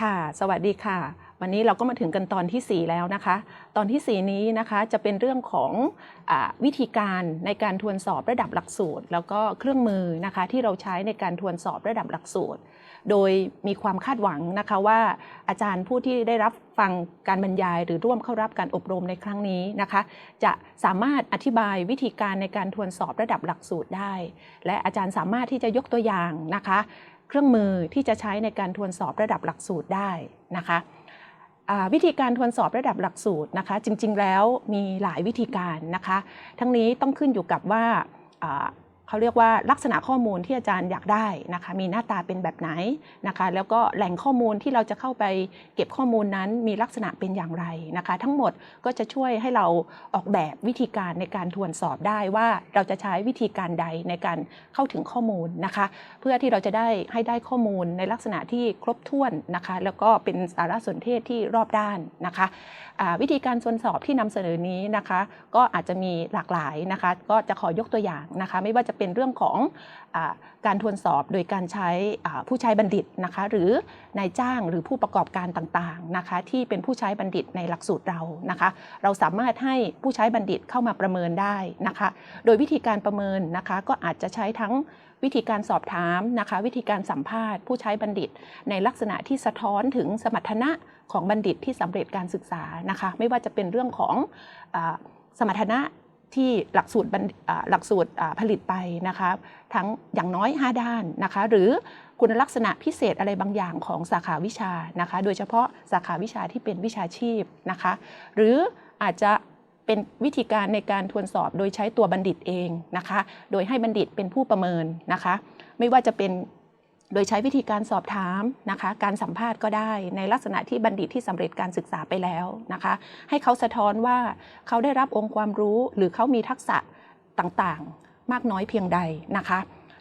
ค่ะ สวัสดีค่ะ วันนี้เราก็มาถึงกันตอนทีสี่4 แล้วนะคะ ตอนทีสี่ 4 นี้นะคะจะเป็นเรื่องของอวิธีการในการทวนสอบระดับหลักสูตร แล้วก็เครื่องมือนะคะที่เราใช้ในการทวนสอบระดับหลักสูตร โดยมีความคาดหวังนะคะว่า อาจารย์ผู้ที่ได้รับฟังการบรรยาย หรือร่วมเข้ารับการอบรมในครั้งนี้นะคะ จะสามารถอธิบายวิธีการในการทวนสอบระดับหลักสูตรได้ และอาจารย์สามารถที่จะยกตัวอย่างนะคะ เครื่องมือที่จะใช้ในการทวนสอบระดับหลักสูตรได้นะคะวิธีการทวนสอบระดับหลักสูตรนะคะ จริง ๆ แล้วมีหลายวิธีการนะคะ ทั้งนี้ต้องขึ้นอยู่กับว่า เขาเรียกว่าลักษณะข้อมูลที่อาจารย์อยากได้นะคะมีหน้าตาเป็นแบบไหนนะคะแล้วก็แหล่งข้อมูลที่เราจะเข้าไปเก็บข้อมูลนั้นมีลักษณะเป็นอย่างไรนะคะ ทั้งหมดก็จะช่วยให้เราออกแบบวิธีการในการทวนสอบได้ว่าเราจะใช้วิธีการใดในการเข้าถึงข้อมูลนะคะ เพื่อที่เราจะได้ให้ได้ข้อมูลในลักษณะที่ครบถ้วนนะคะ แล้วก็เป็นสารสนเทศที่รอบด้านนะคะวิธีการทวนสอบที่นำเสนอนี้นะคะ ก็อาจจะมีหลากหลายนะคะ ก็จะขอยกตัวอย่างนะคะ ไม่ว่าจะเป็นเรื่องของอการทวนสอบโดยการใช้ผู้ใช้บัณฑิตนะคะหรือนายจ้างหรือผู้ประกอบการต่างๆนะคะที่เป็นผู้ใช้บัณฑิตในหลักสูตรเรานะคะ เราสามารถให้ผู้ใช้บัณฑิตเข้ามาประเมินได้นะคะ โดยวิธีการประเมินนะคะก็อาจจะใช้ทั้งวิธีการสอบถามนะคะ วิธีการสัมภาษณ์ผู้ใช้บัณฑิต ในลักษณะที่สะท้อนถึงสมรรถนะของบัณฑิตที่สำเร็จการศึกษานะคะ ไม่ว่าจะเป็นเรื่องของอสมรรถนะ ที่หลักสูตรหลักสูตรผลิตไปนะคะทั้งอย่างน้อย 5 ด้านนะคะหรือคุณลักษณะพิเศษอะไรบางอย่างของสาขาวิชานะคะโดยเฉพาะสาขาวิชาที่เป็นวิชาชีพนะคะหรืออาจจะเป็นวิธีการในการทวนสอบโดยใช้ตัวบัณฑิตเองนะคะโดยให้บัณฑิตเป็นผู้ประเมินนะคะไม่ว่าจะเป็น โดยใช้วิธีการสอบถามนะคะ การสัมภาษณ์ก็ได้ในลักษณะที่บัณฑิตที่สำเร็จการศึกษาไปแล้วนะคะ ให้เขาสะท้อนว่าเขาได้รับองค์ความรู้หรือเขามีทักษะต่างๆ มากน้อยเพียงใดนะคะ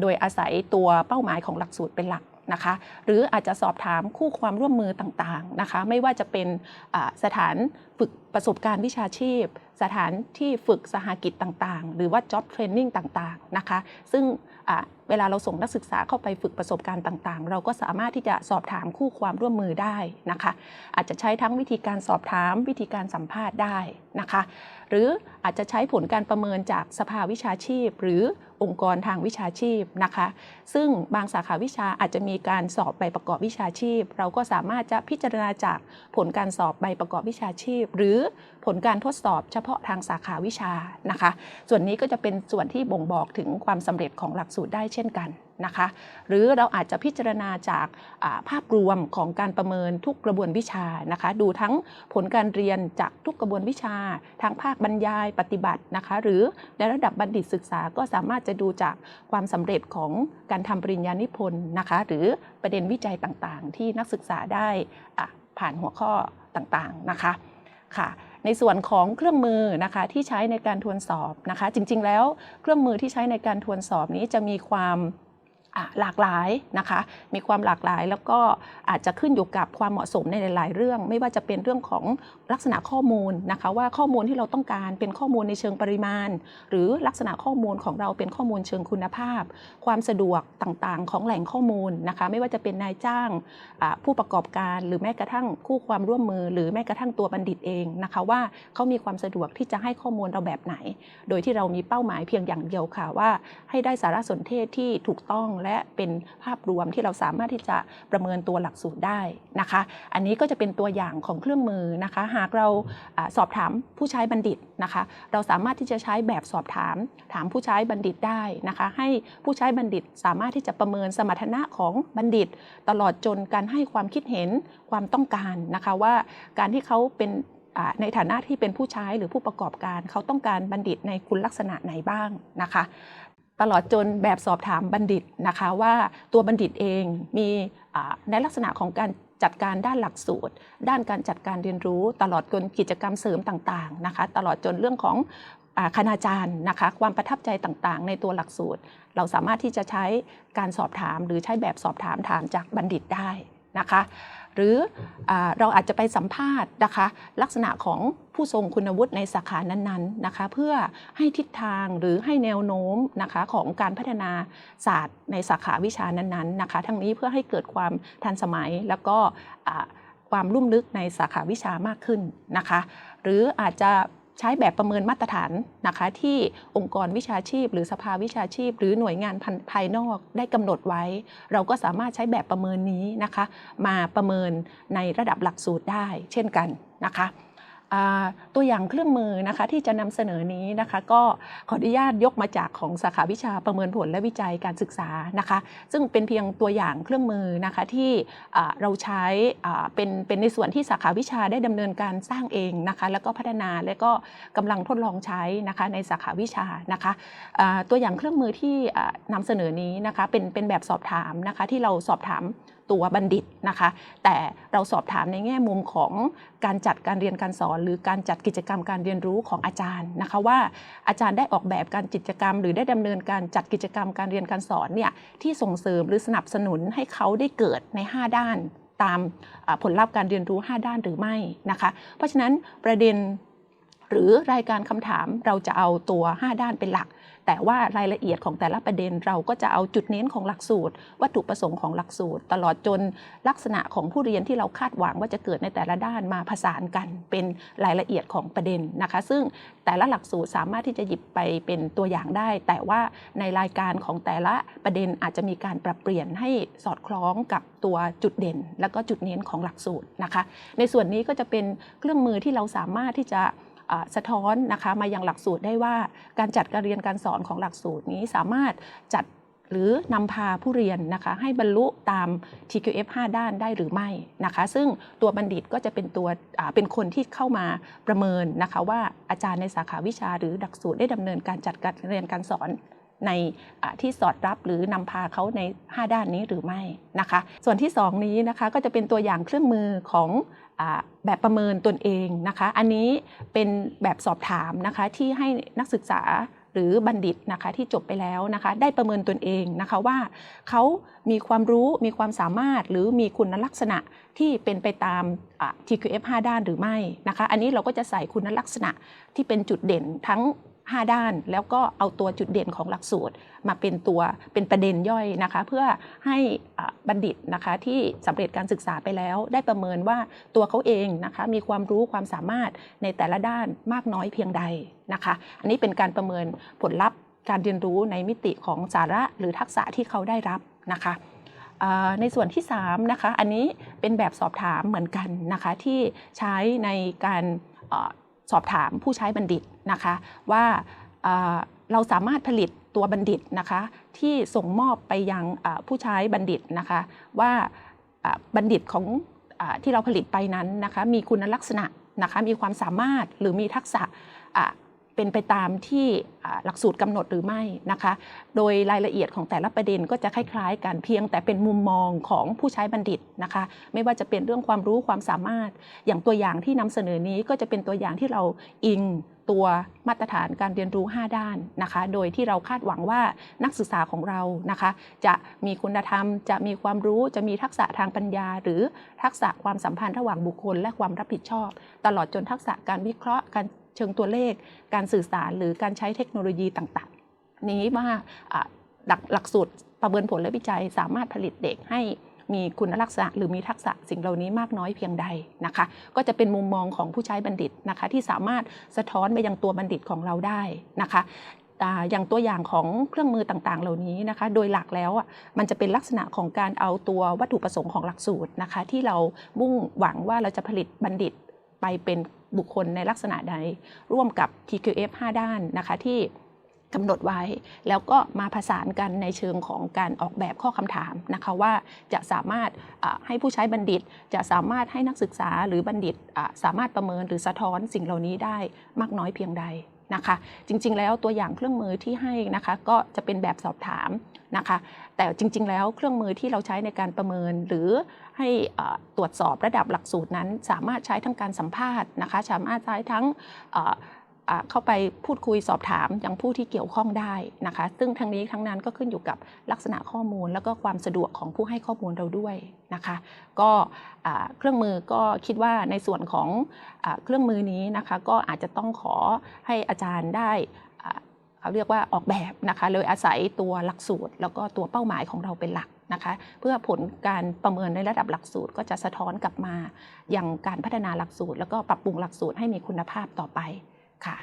โดยอาศัยตัวเป้าหมายของหลักสูตรเป็นหลักนะคะหรืออาจจะสอบถามคู่ความร่วมมือต่างๆนะคะ ไม่ว่าจะเป็นสถานฝึกประสบการณ์วิชาชีพ สถานที่ฝึกสหกิจต่างๆ หรือว่า job training ต่างๆ นะคะ ซึ่งเวลาเราส่งนักศึกษาเข้าไปฝึกประสบการณ์ต่างๆ เราก็สามารถที่จะสอบถามคู่ความร่วมมือได้นะคะ อาจจะใช้ทั้งวิธีการสอบถามวิธีการสัมภาษณ์ได้นะคะ หรืออาจจะใช้ผลการประเมินจากสภาวิชาชีพ หรือองค์กรทางวิชาชีพนะคะ ซึ่งบางสาขาวิชาอาจจะมีการสอบใบประกอบวิชาชีพ เราก็สามารถจะพิจารณาจากผลการสอบใบประกอบวิชาชีพ หรือผลการทดสอบเฉพาะทางสาขาวิชานะคะ ส่วนนี้ก็จะเป็นส่วนที่บ่งบอกถึงความสำเร็จของหลักสูตรได้เช่นกันนะคะ หรือเราอาจจะพิจารณาจากาภาพรวมของการประเมินทุกกระบวนวิชานะคะ ดูทั้งผลการเรียนจากทุกกระบวนวิชาทางภาคบรรยายปฏิบัตินะคะ หรือในระดับบัณฑิตศึกษาก็สามารถจะดูจากความสำเร็จของการทำปริญญานิพนธ์นะคะ หรือประเด็นวิจัยต่างๆ ที่นักศึกษาได้ผ่านหัวข้อต่างๆนะคะค่ะ ในส่วนของเครื่องมือนะคะที่ใช้ในการทวนสอบนะคะ จริงๆ แล้วเครื่องมือที่ใช้ในการทวนสอบนี้จะมีความ หลากหลายนะคะ มีความหลากหลาย แล้วก็อาจจะขึ้นอยู่กับความเหมาะสมในหลาย ๆ เรื่อง ไม่ว่าจะเป็นเรื่องของลักษณะข้อมูลนะคะ ว่าข้อมูลที่เราต้องการเป็นข้อมูลในเชิงปริมาณ หรือลักษณะข้อมูลของเราเป็นข้อมูลเชิงคุณภาพ ความสะดวกต่าง ๆ ของแหล่งข้อมูลนะคะ ไม่ว่าจะเป็นนายจ้างผู้ประกอบการ หรือแม้กระทั่งคู่ความร่วมมือ หรือแม้กระทั่งตัวบัณฑิตเองนะคะ ว่าเขามีความสะดวกที่จะให้ข้อมูลเราแบบไหน โดยที่เรามีเป้าหมายเพียงอย่างเดียวค่ะว่า ให้ได้สารสนเทศที่ถูกต้องและเป็นภาพรวมที่เราสามารถที่จะประเมินตัวหลักสูตรได้นะคะ อันนี้ก็จะเป็นตัวอย่างของเครื่องมือนะคะ หากเราอสอบถามผู้ใช้บัณฑิตนะคะ เราสามารถที่จะใช้แบบสอบถาม ถามผู้ใช้บัณฑิตได้นะคะ ให้ผู้ใช้บัณฑิตสามารถที่จะประเมินสมรรถนะของบัณฑิต ตลอดจนการให้ความคิดเห็นความต้องการนะคะว่าการที่เขาเป็นในฐานะที่เป็นผู้ใช้หรือผู้ประกอบการ เขาต้องการบัณฑิตในคุณลักษณะไหนบ้างนะคะ ตลอดจนแบบสอบถามบัณฑิตนะคะว่าตัวบัณฑิตเองมีในลักษณะของการจัดการด้านหลักสูตร ด้านการจัดการเรียนรู้ ตลอดจนกิจกรรมเสริมต่างๆนะคะตลอดจนเรื่องของอคณาจารย์นะคะความประทับใจต่างๆ ในตัวหลักสูตร เราสามารถที่จะใช้การสอบถามหรือใช้แบบสอบถามถามจากบัณฑิตได้ นะคะหรืออเราอาจจะไปสัมภาษณ์นะคะ ลักษณะของผู้ทรงคุณวุฒิในสาขานั้นๆนะคะ เพื่อให้ทิศทางหรือให้แนวโน้มนะคะของการพัฒนาศาสตร์ในสาขาวิชานั้นๆนะคะ ทั้งนี้เพื่อให้เกิดความทันสมัยแล้วก็ความลุ่มลึกในสาขาวิชามากขึ้นนะคะ หรืออาจจะ ใช้แบบประเมินมาตรฐานนะคะที่องค์กรวิชาชีพ หรือสภาวิชาชีพ หรือหน่วยงานภายนอกได้กำหนดไว้ เราก็สามารถใช้แบบประเมินนี้นะคะ มาประเมินในระดับหลักสูตรได้ เช่นกันนะคะ ตัวอย่างเครื่องมือนะคะที่จะนำเสนอนี้นะคะ ก็ขออนุญาตยกมาจากของสาขาวิชาประเมินผลและวิจัยการศึกษานะคะ ซึ่งเป็นเพียงตัวอย่างเครื่องมือนะคะที่เราใช้เป็นเป็นในส่วนที่สาขาวิชาได้ดำเนินการสร้างเองนะคะ แล้วก็พัฒนาและก็กำลังทดลองใช้นะคะในสาขาวิชานะคะตัวอย่างเครื่องมือที่อ่านำเสนอนี้นะคะเป็นเป็นแบบสอบถามนะคะที่เราสอบถาม ตัวบัณฑิตนะคะ แต่เราสอบถามในแง่มุมของการจัดการเรียนการสอน หรือการจัดกิจกรรมการเรียนรู้ของอาจารย์นะคะว่าอาจารย์ได้ออกแบบการกิจกรรม หรือได้ดำเนินการจัดกิจกรรมการเรียนการสอนเนี่ยที่ส่งเสริมหรือสนับสนุนให้เขาได้เกิดใน 5 ด้าน ตามผลลัพธ์การเรียนรู้ 5 ด้านหรือไม่นะคะ เพราะฉะนั้นประเด็น หรือรายการคำถามเราจะเอาตัว 5 ด้านเป็นหลัก แต่ว่ารายละเอียดของแต่ละประเด็นเราก็จะเอาจุดเน้นของหลักสูตร วัตถุประสงค์ของหลักสูตร ตลอดจนลักษณะของผู้เรียนที่เราคาดหวังว่าจะเกิดในแต่ละด้านมาผสานกันเป็นรายละเอียดของประเด็นนะคะ ซึ่งแต่ละหลักสูตรสามารถที่จะหยิบไปเป็นตัวอย่างได้ แต่ว่าในรายการของแต่ละประเด็นอาจจะมีการปรับเปลี่ยนให้สอดคล้องกับตัวจุดเด่น แล้วก็จุดเน้นของหลักสูตรนะคะ ในส่วนนี้ก็จะเป็นเครื่องมือที่เราสามารถที่จะ สะท้อนนะคะมายังหลักสูตรได้ว่าการจัดการเรียนการสอนของหลักสูตรนี้สามารถจัดหรือนำพาผู้เรียนนะคะให้บรรลุตาม TQF 5 ด้านได้หรือไม่นะคะซึ่งตัวบัณฑิตก็จะเป็นตัวเป็นคนที่เข้ามาประเมินนะคะว่าอาจารย์ในสาขาวิชาหรือหลักสูตรได้ดำเนินการจัดการเรียนการสอน ในที่สอดรับหรือนำพาเขาใน 5 ด้านนี้หรือไม่นะคะ ส่วนที่ 2 นี้นะคะก็จะเป็นตัวอย่างเครื่องมือของอแบบประเมินตนเองนะคะ อันนี้เป็นแบบสอบถามนะคะที่ให้นักศึกษาหรือบัณฑิตนะคะที่จบไปแล้วนะคะ ได้ประเมินตนเองนะคะว่าเขามีความรู้มีความสามารถหรือมีคุณลักษณะที่เป็นไปตาม TQF 5 ด้านหรือไม่นะคะ อันนี้เราก็จะใส่คุณลักษณะที่เป็นจุดเด่นทั้ง 5 ด้าน แล้วก็เอาตัวจุดเด่นของหลักสูตร มาเป็นตัวเป็นประเด็นย่อยนะคะ เพื่อให้บัณฑิตนะคะที่สำเร็จการศึกษาไปแล้ว ได้ประเมินว่าตัวเขาเองนะคะมีความรู้ความสามารถในแต่ละด้านมากน้อยเพียงใดนะคะ อันนี้เป็นการประเมินผลลัพธ์การเรียนรู้ในมิติของสาระหรือทักษะที่เขาได้รับนะคะในส่วนที่3นะคะอันนี้เป็นแบบสอบถามเหมือนกันนะคะที่ใช้ในการ สอบถามผู้ใช้บัณฑิตนะคะว่าเราสามารถผลิตตัวบัณฑิตนะคะที่ส่งมอบไปยังผู้ใช้บัณฑิตนะคะว่าบัณฑิตของที่เราผลิตไปนั้นนะคะมีคุณลักษณะนะคะมีความสามารถหรือมีทักษะ เป็นไปตามที่หลักสูตรกำหนดหรือไม่นะคะ โดยรายละเอียดของแต่ละประเด็นก็จะคล้ายๆกันเพียงแต่เป็นมุมมองของผู้ใช้บัณฑิตนะคะ ไม่ว่าจะเป็นเรื่องความรู้ความสามารถ อย่างตัวอย่างที่นำเสนอนี้ก็จะเป็นตัวอย่างที่เราอิงตัวมาตรฐานการเรียนรู้ 5 ด้านนะคะ โดยที่เราคาดหวังว่านักศึกษาของเรานะคะ จะมีคุณธรรม จะมีความรู้ จะมีทักษะทางปัญญา หรือทักษะความสัมพันธ์ระหว่างบุคคล และความรับผิดชอบ ตลอดจนทักษะการวิเคราะห์การ เชิงตัวเลข การสื่อสารหรือการใช้เทคโนโลยีต่างๆ นี้ว่าหลักสูตรประเมินผลและวิจัยสามารถผลิตเด็กให้มีคุณลักษณะหรือมีทักษะสิ่งเหล่านี้มากน้อยเพียงใดนะคะ ก็จะเป็นมุมมองของผู้ใช้บัณฑิตนะคะ ที่สามารถสะท้อนไปยังตัวบัณฑิตของเราได้นะคะอ่าอย่างตัวอย่างของเครื่องมือต่างๆ เหล่านี้นะคะ โดยหลักแล้วอะมันจะเป็นลักษณะของการเอาตัววัตถุประสงค์ของหลักสูตรนะคะ ที่เรามุ่งหวังว่าเราจะผลิตบัณฑิต ไปเป็นบุคคลในลักษณะใด ร่วมกับ TQF 5 ด้านนะคะที่กำหนดไว้ แล้วก็มาผสานกันในเชิงของการออกแบบข้อคำถามนะคะว่าจะสามารถให้ผู้ใช้บัณฑิต จะสามารถให้นักศึกษาหรือบัณฑิตสามารถประเมินหรือสะท้อนสิ่งเหล่านี้ได้มากน้อยเพียงใด นะคะ จริงๆ แล้วตัวอย่างเครื่องมือที่ให้นะคะก็จะเป็นแบบสอบถามนะคะ แต่จริง ๆ แล้วเครื่องมือที่เราใช้ในการประเมิน หรือให้ตรวจสอบระดับหลักสูตรนั้น สามารถใช้ทั้งการสัมภาษณ์นะคะ สามารถใช้ทั้ง เข้าไปพูดคุยสอบถามยังผู้ที่เกี่ยวข้องได้นะคะ ซึ่งทั้งนี้ทั้งนั้นก็ขึ้นอยู่กับลักษณะข้อมูล แล้วก็ความสะดวกของผู้ให้ข้อมูลเราด้วยนะคะ ก็เครื่องมือก็คิดว่าในส่วนของอเครื่องมือนี้นะคะก็อาจจะต้องขอให้อาจารย์ได้เขาเรียกว่าออกแบบนะคะเลยอาศัยตัวหลักสูตร แล้วก็ตัวเป้าหมายของเราเป็นหลักนะคะเพื่อผลการประเมินในระดับหลักสูตร ก็จะสะท้อนกลับมาอยังการพัฒนาหลักสูตร แล้วก็ปรับปรุงหลักสูตรให้มีคุณภาพต่อไป ค่ะ